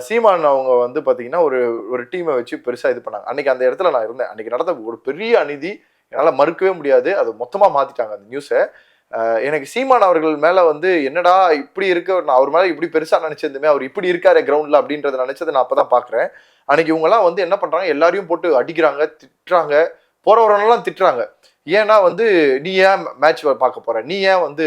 [SPEAKER 3] சீமான் அவங்க வந்து பார்த்தீங்கன்னா ஒரு ஒரு டீமை வச்சு பெருசாக இது பண்ணாங்க. அன்னைக்கு அந்த இடத்துல நான் இருந்தேன். அன்னைக்கு நடந்த ஒரு பெரிய அநீதி என்னால் மறுக்கவே முடியாது. அது மொத்தமாக மாற்றிட்டாங்க அந்த நியூஸை எனக்கு சீமான் அவர்கள் மேலே வந்து என்னடா இப்படி இருக்க நான் அவர் மேலே இப்படி பெருசாக நினச்சிருந்துமே அவர் இப்படி இருக்காரு கிரவுண்டில் அப்படின்றத நினச்சதை நான் அப்பதான் பார்க்குறேன் அன்னைக்கு இவங்கெல்லாம் வந்து என்ன பண்ணுறாங்க எல்லாரையும் போட்டு அடிக்கிறாங்க திட்டுறாங்க. போகிறவரெல்லாம் திட்டுறாங்க. ஏன்னா வந்து நீ ஏன் மேட்ச் பார்க்க போகிற நீ ஏன் வந்து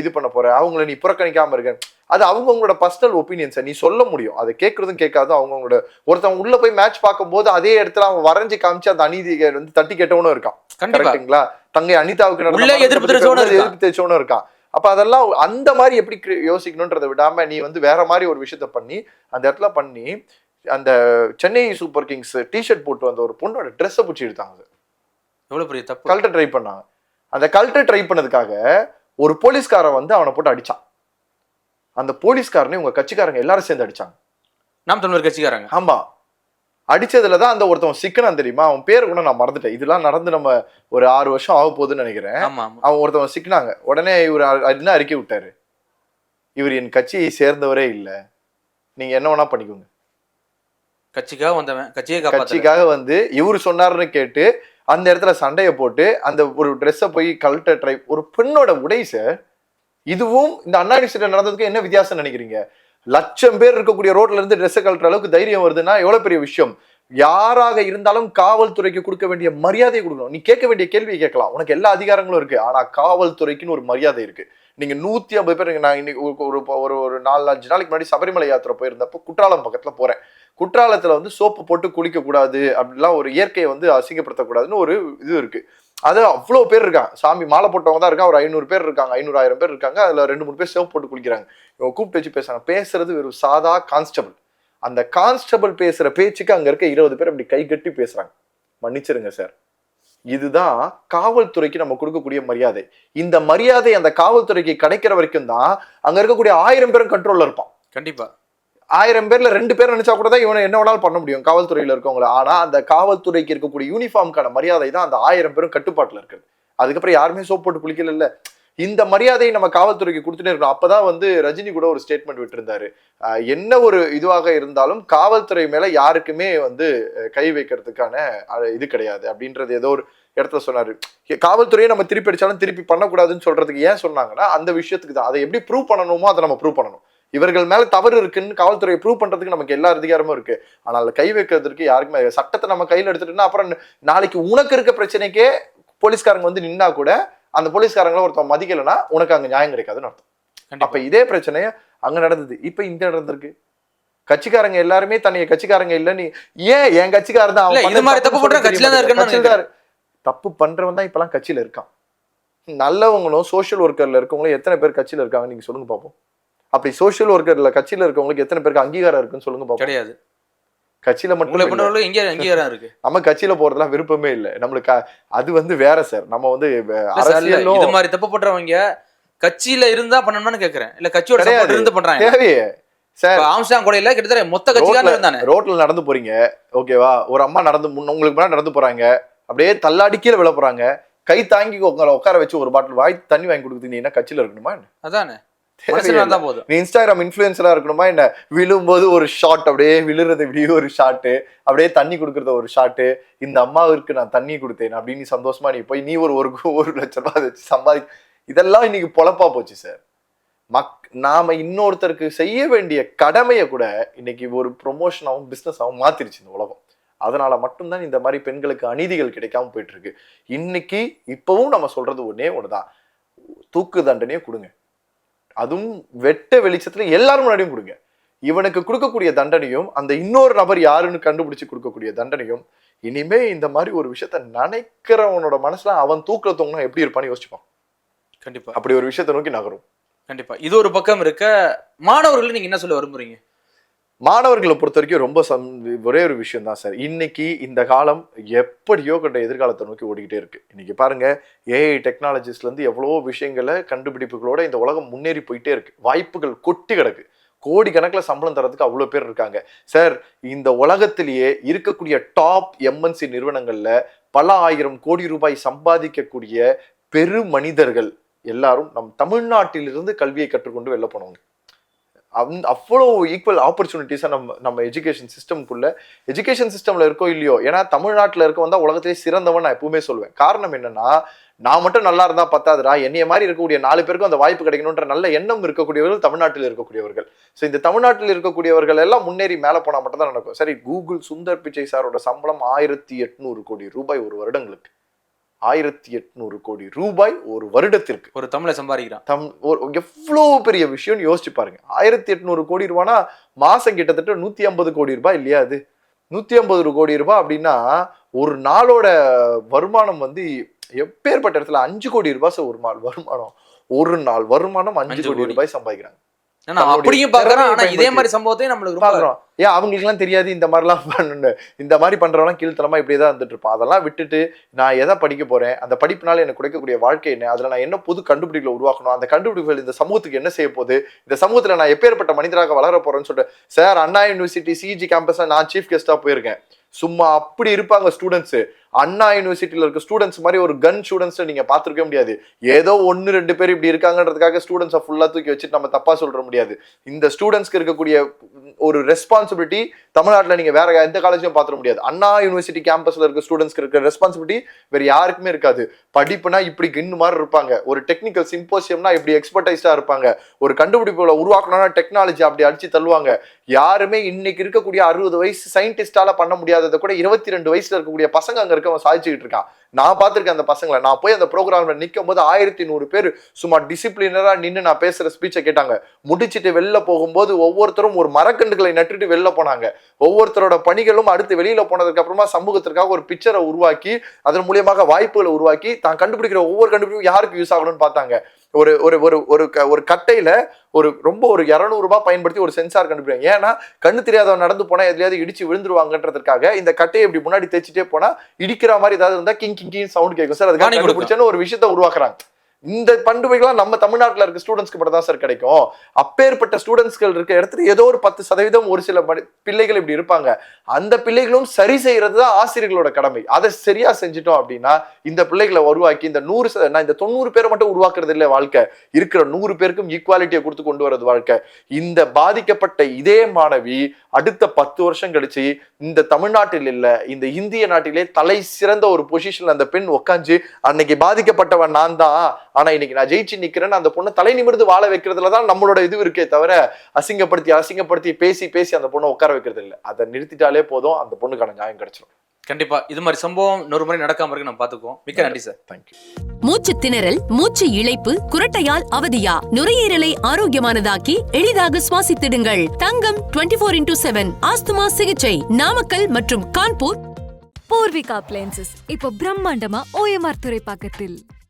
[SPEAKER 3] இது பண்ண போகிற அவங்கள நீ புறக்கணிக்காமல் இருக்க. அது அவங்கவுங்களோட பர்சனல் ஒப்பீனியன்ஸை நீ சொல்ல முடியும். அதை கேட்கறதும் கேட்காதும் அவங்கவுங்களோட ஒருத்தன் உள்ள போய் மேட்ச் பார்க்கும்போது அதே இடத்துல அவன் வரைஞ்சு காமிச்சு அந்த அநீதியை வந்து தட்டி கேட்டவனும் இருக்கான்.
[SPEAKER 4] கண்டிப்பா.
[SPEAKER 3] கரெக்ட்டுங்களா தங்கை அனிதாவுக்கு நடந்த
[SPEAKER 4] எதிர்ப்பு
[SPEAKER 3] பேசும்போது
[SPEAKER 4] இருக்கான்.
[SPEAKER 3] அப்ப அதெல்லாம் அந்த மாதிரி எப்படி யோசிக்கணுன்றதை விடாம நீ வந்து வேற மாதிரி ஒரு விஷயத்த பண்ணி அந்த இடத்துல பண்ணி அந்த சென்னை சூப்பர் கிங்ஸ் டிஷர்ட் போட்டு வந்த ஒரு பொண்ணோட ட்ரெஸ்ஸை பிடிச்சி எடுத்தாங்க
[SPEAKER 4] எவ்வளவு பெரிய தப்பு?
[SPEAKER 3] கல்ட்ட ட்ரை பண்ணாங்க. அந்த கல்ட்ட ட்ரை பண்ணதுக்காக ஒரு போலீஸ்காரன் வந்து அவனை போட்டு அடிச்சான். அந்த போலீஸ்காரனை உங்க கட்சிக்காரங்க எல்லாரும் சேர்ந்து அடிச்சாங்க.
[SPEAKER 4] நாம் தமிழர் கட்சிக்காரங்க.
[SPEAKER 3] ஆமா. அடிச்சதுல தான் அந்த ஒருத்தன் சிக்கனான் தெரியுமா? அவன் பேர் கூட நான் மறந்துட்டேன். இதெல்லாம் நடந்து நம்ம ஒரு ஆறு வருஷம் ஆக போகுதுன்னு நினைக்கிறேன். அவன் ஒருத்தவன் சிக்கினாங்க. உடனே இவர் என்ன அறிக்கை விட்டாரு? இவர் என் கட்சியை சேர்ந்தவரே இல்ல. நீங்க என்ன வேணா பண்ணிக்கோங்க.
[SPEAKER 4] கட்சிக்காக வந்தவன் கட்சியை
[SPEAKER 3] கட்சிக்காக வந்து இவர் சொன்னாருன்னு கேட்டு அந்த இடத்துல சண்டையை போட்டு அந்த ஒரு ட்ரெஸ்ஸை போய் கழட்ட ட்ரை ஒரு பெண்ணோட உடை சார் இதுவும் இந்த அண்ணா யூனிவர்சிட்டி நடந்ததுக்கு என்ன வித்தியாசம் நினைக்கிறீங்க? லட்சம் பேர் இருக்கக்கூடிய ரோட்ல இருந்து ட்ரெஸ்ஸை கழட்டுற அளவுக்கு தைரியம் வருதுன்னா எவ்வளவு பெரிய விஷயம்? யாராக இருந்தாலும் காவல்துறைக்கு கொடுக்க வேண்டிய மரியாதையை கொடுக்கணும். நீ கேட்க வேண்டிய கேள்வியை கேட்கலாம். உனக்கு எல்லா அதிகாரங்களும் இருக்கு. ஆனா காவல்துறைக்குன்னு ஒரு மரியாதை இருக்கு. நீங்க நூத்தி ஐம்பது பேர் நான் இன்னைக்கு ஒரு- ஒரு ஒரு ஒரு நாலு அஞ்சு நாளைக்கு முன்னாடி சபரிமலை யாத்திரை போயிருந்தப்போ குற்றாலம் பக்கத்துல போறேன். குற்றாலத்துல வந்து சோப்பு போட்டு குளிக்க கூடாது அப்படிலாம் ஒரு இயற்கையை வந்து அசிங்கப்படுத்தக்கூடாதுன்னு ஒரு இது இருக்கு. அது அவ்வளோ பேர் இருக்காங்க. சாமி மாலை போட்டவங்க தான் இருக்காங்க. ஒரு ஐநூறு பேர் இருக்காங்க. ஐநூறாயிரம் பேர் இருக்காங்க. அதில் ரெண்டு மூணு பேர் சேவ் போட்டு குளிக்கிறாங்க. இவங்க கூப்பிட்டு வச்சு பேசுறாங்க. பேசுறது வெறும் சாதா கான்ஸ்டபிள். அந்த கான்ஸ்டபிள் பேசுகிற பேச்சுக்கு அங்கே இருக்க இருபது பேர் அப்படி கை கட்டி பேசுறாங்க. மன்னிச்சிருங்க சார். இதுதான் காவல்துறைக்கு நம்ம கொடுக்கக்கூடிய மரியாதை. இந்த மரியாதை அந்த காவல்துறைக்கு கிடைக்கிற வரைக்கும் தான் அங்க இருக்கக்கூடிய ஆயிரம் பேரும் கண்ட்ரோல்ல இருப்பான்.
[SPEAKER 4] கண்டிப்பா.
[SPEAKER 3] ஆயிரம் பேர்ல ரெண்டு பேர் நினைச்சா கூட தான் இவனை என்ன வேணாலும் பண்ண முடியும். காவல்துறையில இருக்கவங்கள. ஆனா அந்த காவல்துறைக்கு இருக்கக்கூடிய யூனிஃபார்முக்கான மரியாதை தான் அந்த ஆயிரம் பேரும் கட்டுப்பாட்டுல இருக்குது. அதுக்கப்புறம் யாருமே சோப் போட்டு குளிக்கல இல்ல இந்த மரியாதையை நம்ம காவல்துறைக்கு கொடுத்துட்டே இருக்கணும். அப்பதான் வந்து ரஜினி கூட ஒரு ஸ்டேட்மெண்ட் விட்டுருந்தாரு. என்ன ஒரு இதுவாக இருந்தாலும் காவல்துறை மேல யாருக்குமே வந்து கை வைக்கிறதுக்கான இது கிடையாது. அப்படின்றது ஏதோ ஒரு இடத்துல சொன்னாரு. காவல்துறையை நம்ம திருப்பி அடிச்சாலும் திருப்பி பண்ணக்கூடாதுன்னு சொல்றதுக்கு ஏன் சொன்னாங்கன்னா அந்த விஷயத்துக்கு தான். அதை எப்படி ப்ரூவ் பண்ணணுமோ அதை நம்ம ப்ரூவ் பண்ணணும். இவர்கள் மேல தவறு இருக்குன்னு காவல்துறையை ப்ரூவ் பண்றதுக்கு நமக்கு எல்லா அதிகாரமும் இருக்கு. ஆனால் கை வைக்கிறதுக்கு யாருக்குமே சட்டத்தை நம்ம கையில எடுத்துட்டோம்னா அப்புறம் நாளைக்கு உனக்கு இருக்க பிரச்சனைக்கே போலீஸ்காரங்க வந்து நின்னா கூட அந்த போலீஸ்காரங்களை ஒருத்தன் மதிக்கலைன்னா உனக்கு அங்க நியாயம் கிடைக்காதுன்னு அர்த்தம். அப்ப இதே பிரச்சனைய அங்க நடந்தது. இப்ப இங்க நடந்திருக்கு. கட்சிக்காரங்க எல்லாருமே தன்னைய கட்சிக்காரங்க இல்லன்னு ஏன் என் கட்சிக்காரன் தான்
[SPEAKER 4] இல்ல, இது மாதிரி தப்பு பண்றவன்
[SPEAKER 3] சொல்ல
[SPEAKER 4] கட்சியில தான்
[SPEAKER 3] தெரிய
[SPEAKER 4] இருக்கான்னு
[SPEAKER 3] மாட்டேங்குது. கட்சியில தான் இரு- தப்பு பண்றவன் தான் இப்பெல்லாம் கட்சியில இருக்கான். நல்லவங்களும் சோஷியல் ஒர்க்கர்ல இருக்கவங்களும் எத்தனை பேர் கட்சியில இருக்காங்க நீங்க சொல்லுங்க பாப்போம். அப்படி சோஷியல் ஒர்க்கர்ல கட்சியில இருக்கவங்களுக்கு எத்தனை பேருக்கு அங்கீகாரம் இருக்குன்னு சொல்லுங்க
[SPEAKER 4] கிடையாது.
[SPEAKER 3] கட்சியில மட்டும் இல்ல.
[SPEAKER 4] எங்க அங்கீகாரம் இருக்கு.
[SPEAKER 3] நம்ம கட்சியில போறதுலாம் விருப்பமே இல்லை. நம்மளுக்கு அது வந்து வேற சார். நம்ம வந்து
[SPEAKER 4] இல்ல இல்ல,
[SPEAKER 3] அரசியலும்
[SPEAKER 4] இது மாதிரி தப்பு பண்றவங்க கட்சியில இருந்தா பண்ணணும்னு கேக்குறேன். இல்ல கட்சியோட இருந்து பண்றாங்க.
[SPEAKER 3] தேவையே. சார்
[SPEAKER 4] ஆம்ஸ்டாங் கொலையில கிட்டத்தட்ட மொத்த கட்சிக்காரங்க இருந்தானே
[SPEAKER 3] ரோட்ல நடந்து போறீங்க. ஓகேவா ஒரு அம்மா நடந்து உங்களுக்கு முன்னாடி நடந்து போறாங்க. அப்படியே தள்ளாடி கீழே விழ போறாங்க. கை தாங்கி உங்களை உட்கார வச்சு ஒரு பாட்டில் வாய் தண்ணி வாங்கி என்ன கட்சியில இருக்கணுமா?
[SPEAKER 4] அதானே. இருந்தா போதும்.
[SPEAKER 3] நீ இன்ஸ்டாகிராம் இன்ஃபுளுசரா இருக்கணுமா? என்ன? விழும்போது ஒரு ஷாட் அப்படியே விழுறது இப்படியே ஒரு ஷாட்டு அப்படியே தண்ணி கொடுக்கறது ஒரு ஷாட்டு இந்த அம்மாவிற்கு நான் தண்ணி கொடுத்தேன் அப்படின்னு நீ சந்தோஷமா நீ போய் நீ ஒரு ஒரு ஒரு லட்ச ரூபாய் வச்சு சம்பாதி இதெல்லாம் இன்னைக்கு பொழப்பா போச்சு சார் மக் நாம இன்னொருத்தருக்கு செய்ய வேண்டிய கடமையை கூட இன்னைக்கு ஒரு ப்ரொமோஷனாகவும் பிஸ்னஸாகவும் மாத்திருச்சு இந்த உலகம். அதனால மட்டும்தான் இந்த மாதிரி பெண்களுக்கு அநீதிகள் கிடைக்காம போயிட்டு இருக்கு. இன்னைக்கு இப்பவும் நம்ம சொல்றது ஒன்னே ஒண்ணுதான். தூக்கு தண்டனையை கொடுங்க. அதுவும் வெட்ட வெளிச்சத்துல எல்லாரும் முன்னாடியும் கொடுங்க. இவனுக்கு கொடுக்கக்கூடிய தண்டனையும் அந்த இன்னொரு நபர் யாருன்னு கண்டுபிடிச்சு கொடுக்கக்கூடிய தண்டனையும் இனிமே இந்த மாதிரி ஒரு விஷயத்த நினைக்கிறவனோட மனசுல அவன் தூக்குல தொங்கினா எப்படி இருப்பான்னு யோசிச்சுப்பான்.
[SPEAKER 4] கண்டிப்பா.
[SPEAKER 3] அப்படி ஒரு விஷயத்தை நோக்கி நகரும்.
[SPEAKER 4] கண்டிப்பா. இது ஒரு பக்கம் இருக்க மாணவர்கள் நீங்க என்ன சொல்ல விரும்புறீங்க?
[SPEAKER 3] மாணவர்களை பொறுத்த வரைக்கும் ரொம்ப சம் ஒரே ஒரு விஷயம் தான் சார். இன்னைக்கு இந்த காலம் எப்படியோ கண்ட எதிர்காலத்தை நோக்கி ஓடிக்கிட்டே இருக்கு. இன்னைக்கு பாருங்க ஏஐ டெக்னாலஜிஸ்லேருந்து எவ்வளோ விஷயங்களை கண்டுபிடிப்புகளோட இந்த உலகம் முன்னேறி போயிட்டே இருக்கு. வாய்ப்புகள் கொட்டி கிடக்கு. கோடி கணக்கில் சம்பளம் தரதுக்கு அவ்வளோ பேர் இருக்காங்க. சார் இந்த உலகத்திலேயே இருக்கக்கூடிய டாப் எம்என்சி நிறுவனங்களில் பல ஆயிரம் கோடி ரூபாய் சம்பாதிக்கக்கூடிய பெரு மனிதர்கள் எல்லாரும் நம் தமிழ்நாட்டிலிருந்து கல்வியை கற்றுக்கொண்டு வெளில போனவங்க. அந் அவ்வளோ ஈக்குவல் ஆப்பர்ச்சுனிட்டிஸாக நம்ம நம்ம எஜுகேஷன் சிஸ்டம்குள்ள எஜுகேஷன் சிஸ்டமில் இருக்கோ இல்லையோ ஏன்னா தமிழ்நாட்டில் இருக்க வந்தால் உலகத்திலே சிறந்தவன் நான் எப்பவுமே சொல்லுவேன். காரணம் என்னன்னா நான் மட்டும் நல்லா இருந்தால் பத்தாதுடா என்னைய மாதிரி இருக்கக்கூடிய நாலு பேருக்கும் அந்த வாய்ப்பு கிடைக்கணுன்ற நல்ல எண்ணம் இருக்கக்கூடியவர்கள் தமிழ்நாட்டில் இருக்கக்கூடியவர்கள். ஸோ இந்த தமிழ்நாட்டில் இருக்கக்கூடியவர்கள் எல்லாம் முன்னேறி மேலே போனால் மட்டும் தான் நடக்கும். சரி கூகுள் சுந்தர் பிச்சை சாரோட சம்பளம் ஆயிரத்தி எட்நூறு கோடி ரூபாய் ஒரு வருடங்களுக்கு. ஆயிரத்தி எட்நூறு கோடி ரூபாய் ஒரு வருடத்திற்கு.
[SPEAKER 4] ஒரு தமிழை சம்பாதிக்கிறான்.
[SPEAKER 3] தம் ஒரு எவ்வளோ பெரிய விஷயம்னு யோசிச்சு பாருங்க. ஆயிரத்தி எட்நூறு கோடி ரூபானா மாசம் கிட்டத்தட்ட நூத்தி ஐம்பது கோடி ரூபாய் இல்லையா அது? நூத்தி ஐம்பது கோடி ரூபாய் அப்படின்னா ஒரு நாளோட வருமானம் வந்து எப்பேற்பட்ட இடத்துல அஞ்சு கோடி ரூபாய் ஒரு நாள் வருமானம். ஒரு நாள் வருமானம் அஞ்சு கோடி. ரூபாய் சம்பாதிக்கிறாங்க.
[SPEAKER 4] அப்படியும் பாக்குறேன் ஆனா இதே மாதிரி சம்பவத்தையும் நம்மளுக்கு
[SPEAKER 3] பாக்குறோம் ஏன் அவங்களுக்கு எல்லாம் தெரியாது இந்த மாதிரிலாம் பண்ணு இந்த மாதிரி பண்றவங்க கீழ்த்தனமா இப்படியே தான் இருந்துட்டு இருப்பான். அதெல்லாம் விட்டுட்டு நான் எதை படிக்க போறேன் அந்த படிப்புனால எனக்கு கிடைக்கக்கூடிய வாழ்க்கை என்ன அதுல நான் என்ன புது கண்டுபிடிப்புகளை உருவாக்கணும் அந்த கண்டுபிடிப்புகள் இந்த சமூகத்துக்கு என்ன செய்ய போகுது இந்த சமூகத்துல நான் எப்பேற்பட்ட மனிதராக வளர போறேன்னு சொல்லிட்டு சார் அண்ணா யூனிவர்சிட்டி சிஜி கேம்பஸ்ல நான் சீஃப் கெஸ்டா போயிருக்கேன். சும்மா அப்படி இருப்பாங்க ஸ்டூடெண்ட்ஸ் அண்ணா யூனிவர்சிட்டியில் இருக்க ஸ்டூடெண்ட்ஸ் மாதிரி ஒரு கன் ஸ்டூடெண்ட்ஸ் நீங்க பார்த்துருக்க முடியாது. ஏதோ ஒன்று ரெண்டு பேர் இப்படி இருக்காங்கன்றதுக்காக ஸ்டூடெண்ட்ஸை ஃபுல்லாக தூக்கி வச்சுட்டு நம்ம தப்பாக சொல்ற முடியாது. இந்த ஸ்டூடெண்ட்ஸ்க்கு இருக்கக்கூடிய ஒரு ரெஸ்பான்சிபிலிட்டி தமிழ்நாட்டில் நீங்கள் வேற எந்த காலேஜும் பார்த்துட முடியாது. அண்ணா யூனிவர்சிட்டி கேம்பஸில் இருக்க ஸ்டூடெண்ட்ஸ்க்கு இருக்கிற ரெஸ்பான்சிபிலிட்டி வேறு யாருக்குமே இருக்காது. படிப்புனா இப்படி கின்னு மாதிரி இருப்பாங்க. ஒரு டெக்னிக்கல் சிம்போசியம்னா இப்படி எக்ஸ்பர்டைஸ்டாக இருப்பாங்க. ஒரு கண்டுபிடிப்புகளை உருவாக்கணும்னா டெக்னாலஜி அப்படி அடிச்சு தள்ளுவாங்க. யாருமே இன்னைக்கு இருக்கக்கூடிய அறுபது வயசு சயின்டிஸ்டால பண்ண முடியாததை கூட இருபத்தி ரெண்டு வயசுல இருக்கக்கூடிய பசங்க அங்கே இருக்கவன் சாதிச்சுக்கிட்டு இருக்கான். நான் பார்த்துருக்கேன் அந்த பசங்களை. நான் போய் அந்த ப்ரோக்ராம்ல நிற்கும் போது ஆயிரத்தி நூறு பேர் சும்மா டிசிப்ளினரா நின்று நான் பேசுற ஸ்பீச்சை கேட்டாங்க. முடிச்சுட்டு வெளில போகும்போது ஒவ்வொருத்தரும் ஒரு மரக்கன்றுகளை நட்டுட்டு வெளில போனாங்க. ஒவ்வொருத்தரோட பணிகளும் அடுத்து வெளியில போனதுக்கு அப்புறமா சமூகத்திற்காக ஒரு பிக்சரை உருவாக்கி அதன் மூலியமாக வாய்ப்புகளை உருவாக்கி தான் கண்டுபிடிக்கிற ஒவ்வொரு கண்டுபிடிப்பும் யாருக்கு யூஸ் ஆகணும்னு பார்த்தாங்க. ஒரு ஒரு ஒரு ஒரு க- ஒரு கட்டையில ஒரு ரொம்ப ஒரு இரநூறு ரூபாய் பயன்படுத்தி ஒரு சென்சார் கண்டுபிடிப்பாங்க ஏன்னா கண்ணு தெரியாதவன் நடந்து போனா எதுலயாவது இடிச்சு விழுந்துருவாங்கன்றதுக்காக இந்த கட்டையை இப்படி முன்னாடி தேய்ச்சிட்டே போனா இடிக்கிற மாதிரி ஏதாவது இருந்தா கிங் கிங் கிங் சவுண்ட் கேட்கும் சார் அதுக்காக. கண்டுபிடிச்சேன்னு ஒரு விஷயத்த உருவாக்குறாங்க. இந்த பண்புகள்லாம் நம்ம தமிழ்நாட்டில் இருக்க ஸ்டூடெண்ட்ஸ்க்கு மட்டும் தான் சார் கிடைக்கும். அப்பேற்பட்ட ஸ்டூடெண்ட்ஸ்கள் இருக்க இடத்துல ஏதோ ஒரு பத்து சதவீதம் ஒரு சில பிள்ளைகள் இப்படி இருப்பாங்க. அந்த பிள்ளைகளும் சரி செய்யறது தான் ஆசிரியர்களோட கடமை. அதை சரியா செஞ்சுட்டோம் அப்படின்னா இந்த பிள்ளைகளை உருவாக்கி இந்த நூறு நான் இந்த தொண்ணூறு பேரை மட்டும் உருவாக்குறது இல்லை வாழ்க்கை. இருக்கிற நூறு பேருக்கும் ஈக்குவாலிட்டியை கொடுத்து கொண்டு வரது வாழ்க்கை. இந்த பாதிக்கப்பட்ட இதே மாணவி அடுத்த பத்து வருஷம் கழிச்சு இந்த தமிழ்நாட்டில் இல்லை இந்த இந்திய நாட்டிலே தலை சிறந்த ஒரு பொசிஷன்ல அந்த பெண் உட்காந்து அன்னைக்கு பாதிக்கப்பட்டவன் நான் தான் ஆனா இன்னைக்கு நான் ஜெயிச்சு நிக்கிறேன்னு அந்த பொண்ணை தலை நிமிர்ந்து வாழ வைக்கிறதுல தான் நம்மளோட இது இருக்கே தவிர அசிங்கப்படுத்தி அசிங்கப்படுத்தி பேசி பேசி அந்த பொண்ணை உட்கார வைக்கிறது இல்லை. அதை நிறுத்திட்டாலே போதும் அந்த பொண்ணுக்கான நியாயம் கிடைச்சிடும்
[SPEAKER 4] கண்டிப்பா. இது மாதிரி சம்பவம் இன்னொரு முறை நடக்காம இருக்கு. நம்ம பாத்துக்குவோம் மிக்க நன்றி சார்
[SPEAKER 3] தேங்க்யூ
[SPEAKER 1] மூச்சு திணறல் மூச்சு இழைப்பு குரட்டையால் அவதியா? நுரையீரலை ஆரோக்கியமானதாக்கி எளிதாக சுவாசித்திடுங்கள். தங்கம் 24 ஃபோர் இன்டூ செவன் ஆஸ்துமா சிகிச்சை. நாமக்கல் மற்றும் கான்பூர்.
[SPEAKER 2] பூர்விகா அப்ளையன்சஸ் இப்போ பிரம்மாண்டமா ஓஎம்ஆர் துறைப்பாக்கத்தில்.